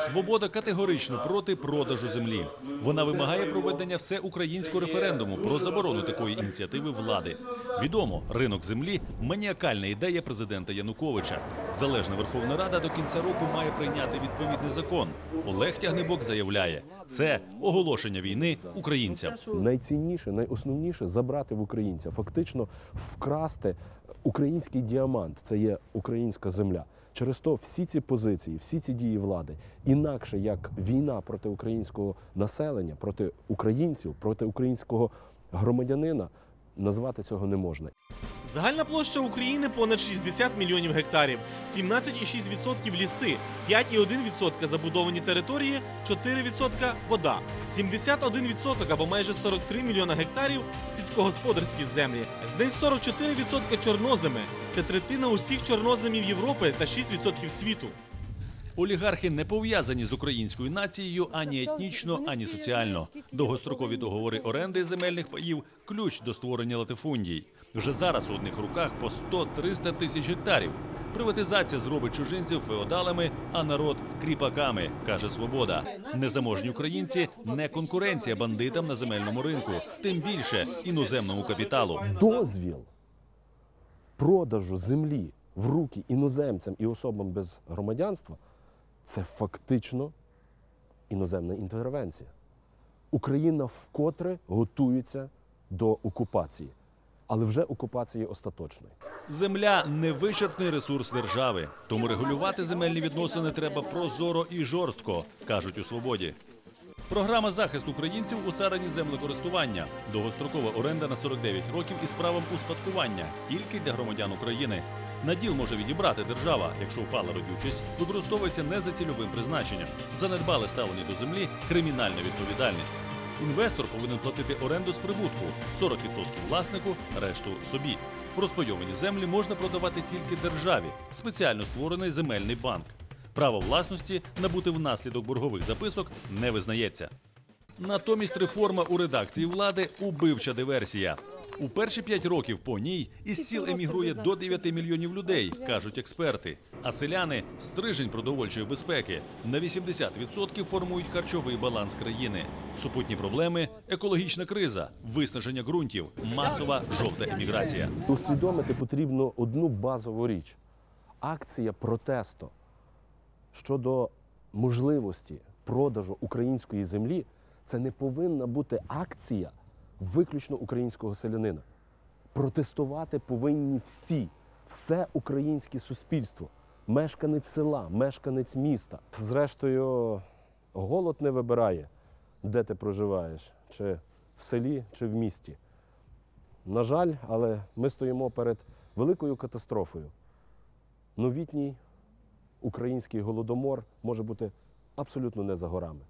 Свобода категорично проти продажу землі. Вона вимагає проведення всеукраїнського референдуму про заборону такої ініціативи влади. Відомо, ринок землі маніакальна ідея президента Януковича. Залежна Верховна Рада до кінця року має прийняти відповідний закон. Олег Тягнебок заявляє, це оголошення війни українцям. найцінніше, найосновніше забрати в українця, фактично вкрасти український діамант. Це є українська земля. Через то всі ці позиції, всі ці дії влади, інакше як війна проти українського населення, проти українців, проти українського громадянина, назвати цього не можна. Загальна площа України понад 60 мільйонів гектарів, 17,6% ліси, 5,1% забудовані території, 4% вода, 71% або майже 43 мільйона гектарів сільськогосподарські землі, з них 44% чорноземи. Це третина усіх чорноземів Європи та 6% світу. Олігархи не пов'язані з українською нацією ані етнічно, ані соціально. Довгострокові договори оренди земельних паїв ключ до створення латифундій. Вже зараз у одних руках по 100-300 тисяч гектарів. Приватизація зробить чужинців феодалами, а народ кріпаками, каже Свобода. Незаможні українці не конкуренція бандитам на земельному ринку, тим більше іноземному капіталу. дозвіл продажу землі в руки іноземцям і особам без громадянства це фактично іноземна інтервенція. Україна вкотре готується до окупації, але вже окупації остаточної. Земля невичерпний ресурс держави, тому регулювати земельні відносини треба прозоро і жорстко, кажуть у свободі. Програма захисту українців у царині землекористування, довгострокова оренда на 49 років із правом успадкування тільки для громадян України. Наділ може відібрати держава, якщо впала родючість, використовується не за цільовим призначенням. Занедбали ставлення до землі кримінальна відповідальність. Інвестор повинен платити оренду з прибутку 40% власнику, решту собі. Розпайовані землі можна продавати тільки державі, спеціально створений земельний банк. Право власності набути внаслідок боргових записок не визнається. Натомість реформа у редакції влади убивча диверсія. У перші п'ять років по ній із сіл емігрує до 9 мільйонів людей, кажуть експерти. А селяни стрижень продовольчої безпеки на 80% формують харчовий баланс країни. Супутні проблеми, екологічна криза, виснаження ґрунтів, масова жовта еміграція. Усвідомити потрібно одну базову річ: акція протесту щодо можливості продажу української землі. Це не повинна бути акція виключно українського селянина. Протестувати повинні всі, все українське суспільство, мешканець села, мешканець міста. Зрештою, голод не вибирає, де ти проживаєш, чи в селі, чи в місті. На жаль, але ми стоїмо перед великою катастрофою. Новітній український голодомор може бути абсолютно не за горами.